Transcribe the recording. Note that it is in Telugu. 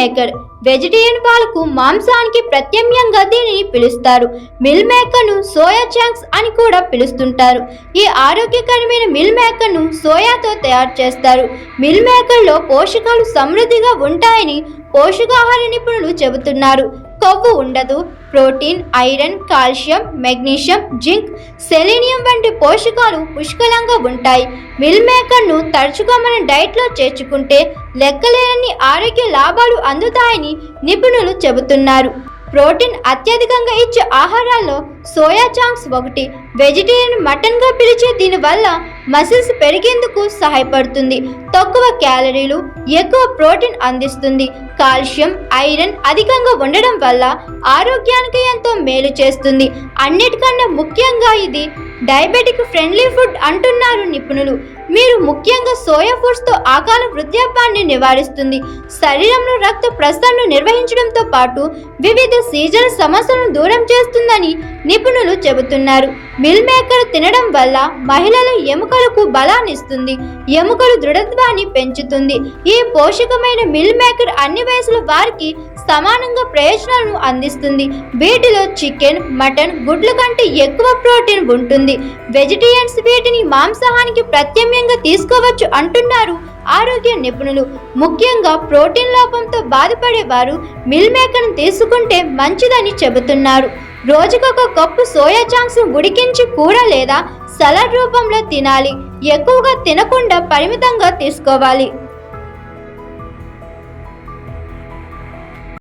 మేకర్ వెజిటేరియన్ వాళ్ళకు మాంసానికి ప్రత్యామ్నాయంగా దీనిని పిలుస్తారు. మిల్ మేకర్ను సోయా చాంక్స్ అని కూడా పిలుస్తుంటారు. ఈ ఆరోగ్యకరమైన మిల్ మేకర్ను సోయాతో తయారు చేస్తారు. మిల్ మేకర్లో పోషకాలు సమృద్ధిగా ఉంటాయని పోషకాహార నిపుణులు చెబుతున్నారు. కొవ్వు ఉండదు. Protein iron calcium magnesium zinc selenium వంటి పోషకాలు పుష్కలంగా ఉంటాయి. మిల్ మేకర్ను తరచుగా మన డైట్లో చేర్చుకుంటే లెక్కలేనన్ని ఆరోగ్య లాభాలు అందుతాయని నిపుణులు చెబుతున్నారు. ప్రోటీన్ అత్యధికంగా ఇచ్చే ఆహారాల్లో సోయా చాంక్స్ ఒకటి వెజిటేరియన్ మటన్గా పిలిచే దీనివల్ల మసిల్స్ పెరిగేందుకు సహాయపడుతుంది. తక్కువ క్యాలరీలు ఎక్కువ ప్రోటీన్ అందిస్తుంది. కాల్షియం ఐరన్ అధికంగా ఉండడం వల్ల ఆరోగ్యానికి ఎంతో మేలు చేస్తుంది. అన్నిటికన్నా ముఖ్యంగా ఇది డయాబెటిక్ ఫ్రెండ్లీ ఫుడ్ అంటున్నారు నిపుణులు. మీరు ముఖ్యంగా సోయా ఫుడ్స్తో ఆకాల వృద్ధాప్యాన్ని నివారిస్తుంది. శరీరంలో రక్త ప్రసరణను నిర్వహించడంతో పాటు వివిధ సీజన్ సమస్యలను దూరం చేస్తుందని నిపుణులు చెబుతున్నారు. మిల్ మేకర్ తినడం వల్ల మహిళల ఎముకలకు బలాన్ని ఇస్తుంది. ఎముకలు దృఢత్వాన్ని పెంచుతుంది. ఈ పోషకమైన మిల్ మేకర్ అన్ని వయసుల వారికి సమానంగా ప్రయోజనాలను అందిస్తుంది. వీటిలో చికెన్ మటన్ గుడ్ల కంటే ఎక్కువ ప్రోటీన్ ఉంటుంది. వెజిటేరియన్స్ వీటిని మాంసాహానికి ప్రత్యామ్నాయంగా తీసుకోవచ్చు అంటున్నారు ఆరోగ్య నిపుణులు. ముఖ్యంగా ప్రోటీన్ లోపంతో బాధపడేవారు మిల్ మేకర్ను తీసుకుంటే మంచిదని చెబుతున్నారు. రోజుకొక కప్పు సోయా చాంక్స్ ఉడికించి కూర లేదా సలాడ్ రూపంలో తినాలి. ఎక్కువగా తినకుండా పరిమితంగా తీసుకోవాలి.